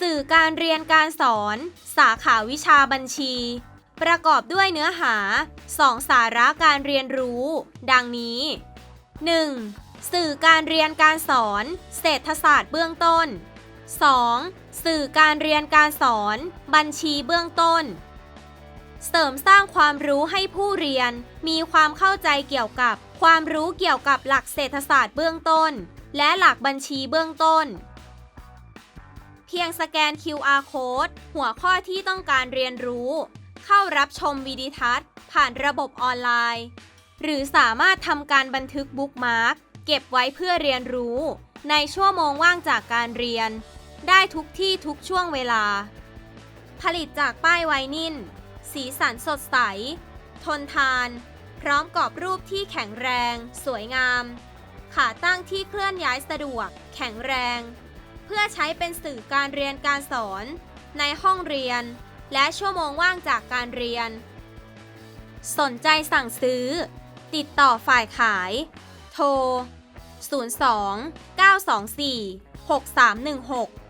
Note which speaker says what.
Speaker 1: สื่อการเรียนการสอน สาขาวิชาบัญชี ประกอบด้วยเนื้อหา 2 สาระการเรียนรู้ ดังนี้ 1. สื่อการเรียนการสอน เศรษฐศาสตร์เบื้องต้น 2. สื่อการเรียนการสอน บัญชีเบื้องต้น เสริมสร้างความรู้ให้ผู้เรียน มีความเข้าใจเกี่ยวกับ ความรู้เกี่ยวกับหลักเศรษฐศาสตร์เบื้องต้น และหลักบัญชีเบื้องต้น พียงสแกน QR code หัวข้อที่ต้องการเรียนรู้ เข้ารับชมวิดีทัศน์ ผ่านระบบออนไลน์ หรือสามารถทำการบันทึกบุ๊กมาร์กเก็บไว้เพื่อเรียนรู้ ในชั่วโมงว่างจากการเรียน ได้ทุกที่ทุกช่วงเวลา ผลิตจากป้ายไวนิลสีสันสดใส ทนทาน พร้อมกรอบรูปที่แข็งแรง สวยงาม ขาตั้งที่เคลื่อนย้ายสะดวก แข็งแรง เพื่อใช้เป็นสื่อการเรียนการสอน ในห้องเรียน และชั่วโมงว่างจากการเรียน สนใจสั่งซื้อ ติดต่อฝ่ายขาย โทร 02 924 6316